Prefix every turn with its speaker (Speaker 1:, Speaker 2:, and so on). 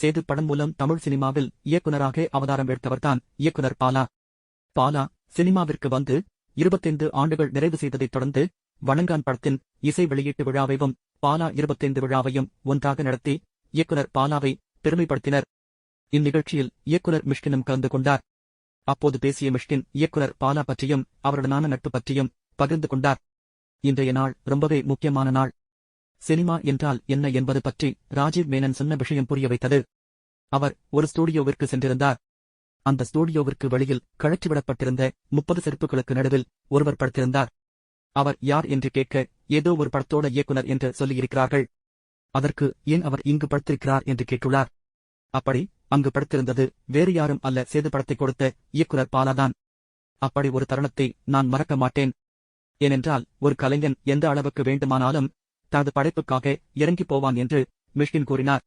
Speaker 1: சேது படம் மூலம் தமிழ் சினிமாவில் இயக்குநராக அவதாரம் எடுத்தவர்தான் இயக்குனர் பாலா. பாலா சினிமாவிற்கு வந்து இருபத்தைந்து ஆண்டுகள் நிறைவு செய்ததைத் தொடர்ந்து வணங்கான் படத்தின் இசை வெளியீட்டு விழாவையும் பாலா இருபத்தைந்து விழாவையும் ஒன்றாக நடத்தி இயக்குனர் பாலாவை பெருமைப்படுத்தினர். இந்நிகழ்ச்சியில் இயக்குனர் மிஷ்கினும் கலந்து கொண்டார். அப்போது பேசிய மிஷ்கின் இயக்குனர் பாலா பற்றியும் அவருடனான நட்பு பற்றியும் பகிர்ந்து கொண்டார். இன்றைய நாள் ரொம்பவே முக்கியமான நாள். சினிமா என்றால் என்ன என்பது பற்றி ராஜீவ் மேனன் சொன்ன விஷயம் புரிய வைத்தது. அவர் ஒரு ஸ்டூடியோவிற்கு சென்றிருந்தார். அந்த ஸ்டூடியோவிற்கு வெளியில் கழற்றிவிடப்பட்டிருந்த முப்பது செருப்புகளுக்கு நடுவில் ஒருவர் படுத்திருந்தார். அவர் யார் என்று கேட்க ஏதோ ஒரு படத்தோட இயக்குனர் என்று சொல்லியிருக்கிறார்கள். அதற்கு ஏன் அவர் இங்கு படுத்திருக்கிறார் என்று கேட்டுள்ளார். அப்படி அங்கு படுத்திருந்தது வேறு யாரும் அல்ல சேது படத்தை கொடுத்த இயக்குனர் பாலாதான். அப்படி ஒரு தருணத்தை நான் மறக்க மாட்டேன். ஏனென்றால் ஒரு கலைஞன் எந்த அளவுக்கு வேண்டுமானாலும் தனது படைப்புக்காக இறங்கிப் போவான் என்று மிஷ்கின் கூறினார்.